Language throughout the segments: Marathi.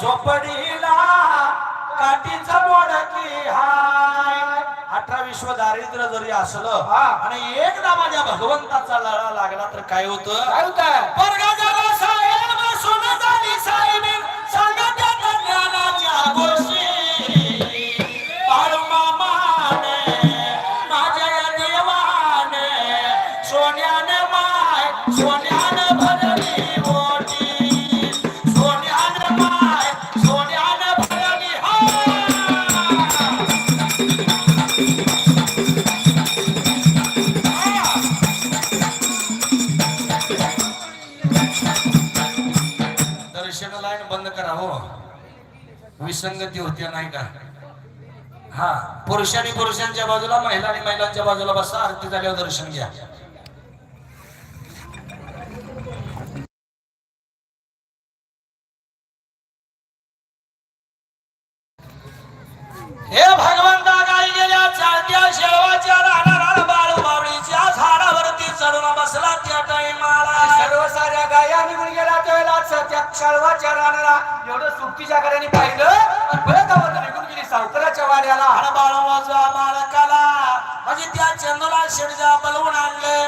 झोपडीला काठीचा मोडकी हाय अठरा विश्व दारिद्र्य जरी असलं. आणि एकदा माझ्या भगवंताचा लळा लागला तर काय होतं काय होतंय सोन्याने माय भरली मोठी माय भरली दर्शन लाईन बंद करा हो. विसंगती होत्या नाही का? हा पुरुषांनी पुरुषांच्या बाजूला महिला आणि महिलांच्या बाजूला बसा आरती झाल्यावर दर्शन घ्या. हे भगवंता काय गेल्या चालत्या शेवाच्या राहणारा बाळू बावळीच्या झाडावरती चढून बसला त्या टाइमाला सर्व साऱ्या गाया निघून गेला त्यावेळेला त्या क्षळवाच्या राणाला एवढं सुट्टीच्या घराने पाहिलं आणि परत आवडलं निघून गेली सावकाराच्या वाड्याला. आणि बाळूमाचा बाळकाला म्हणजे त्या चंदूला शेडजा बलवून आणले.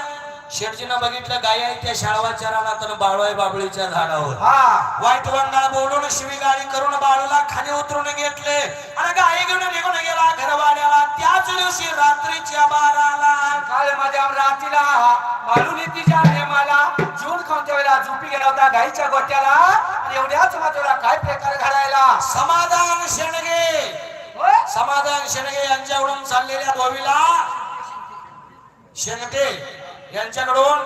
शेडजीनं बघितलं गाय आहे त्या शाळवाच्या रानात आणि बाळू आहे बाबळीच्या झाडावर. हा. वाईट वंगाळ बोलून शिवीगाळी करून बाळूला खाली उतरून घेतले. आणि गाय घेऊन निघून गेला घरवाड्याला. त्याच दिवशी रात्रीच्या बाराला. काल माझ्या रात्रीला मालून तिच्या नेमाला जून खाऊन त्यावेळेला झोपी गेला होता गाईच्या गोट्याला. आणि एवढ्याच माझ्याला काय प्रकार घडायला? समाधान शेणगे? समाधान शेणगे यांच्याकडून चाललेल्या गोवीला शेणगे यांच्याकडून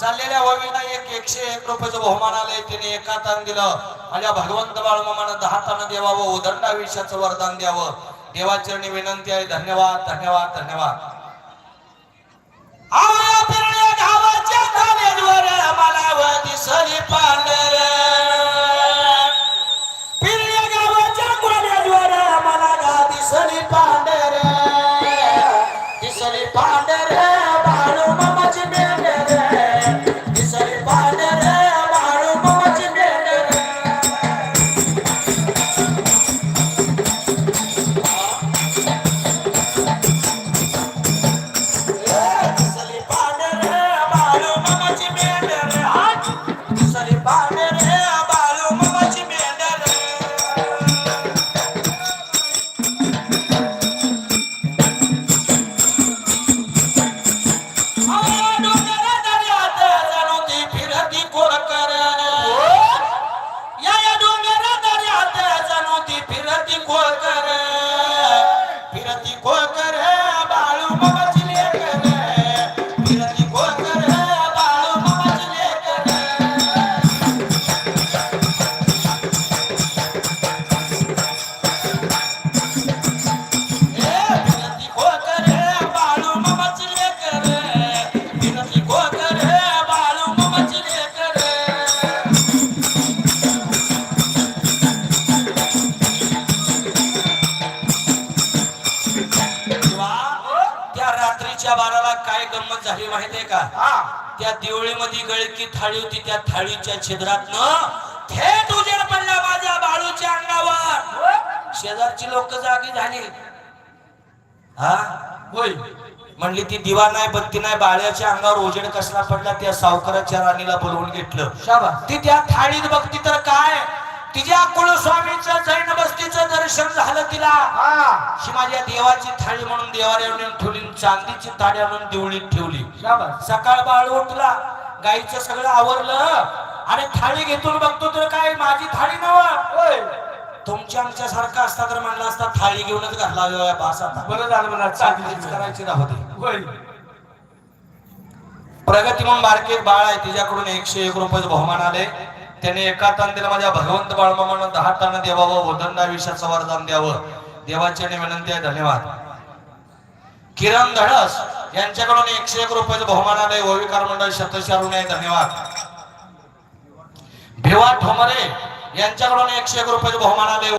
चाललेल्या वगैरे एक एकशे एक रुपयाचं बहुमान आलंय. तिने एका तान दिलं. माझ्या भगवंत बाळमामानं दहा तान देवावं उदंड आयुष्याचं वरदान द्यावं. देवाचरणी विनंती आहे. धन्यवाद धन्यवाद धन्यवाद. आवया फिरण्या गावाच्या मला दिसली त्या रात्रीच्या बाराला काय गंमत झाली माहितीये का? त्या दिवळीमध्ये गळकी थाळी होती त्या थाळीच्या छिद्रातनं थेट उजेड पडला माझ्या बाळूच्या अंगावर. शेजारची लोक जागी झाली. हा? होय. म्हणली ती दिवा नाही बत्ती नाही बाळ्याच्या अंगावर उजेड कसला पडला त्या सावकाराच्या राणीला बोलवून घेतलं. शाबा ती त्या थाळीत बघती तर काय? तिच्या कुलस्वामीचं जैन बस्तीचं दर्शन झालं तिला. हा. ही माझ्या देवाची थाळी म्हणून आणून ठेवली चांदीची थाळी आणून देवळीत ठेवली. सकाळ बाळ उठला गाईचं सगळं आवरलं आणि थाळी घेतून बघतो तर काय माझी थाळी नव. तुमच्या आमच्या सारखा असता तर म्हणला असता थाळी घेऊनच घातला बरं झालं मला करायची राहते प्रगती म्हणून बारके बाळ आहे तिच्याकडून एकशे एक रुपयाचं बहुमान आले. त्याने एका तान माझ्या भगवंत बाळमामानं दहा तान देवावं उदंड आयुष्याचं वरदान द्यावं. देवाची आणि विनंती आहे धन्यवाद. किरण धडस यांच्याकडून एकशे एक रुपयाचं बहुमान आलंय. ओविकार मंडळ शतशारून आहे धन्यवाद. भिवा ठोमरे यांच्याकडून एकशे एक रुपयाचं बहुमान आलंय.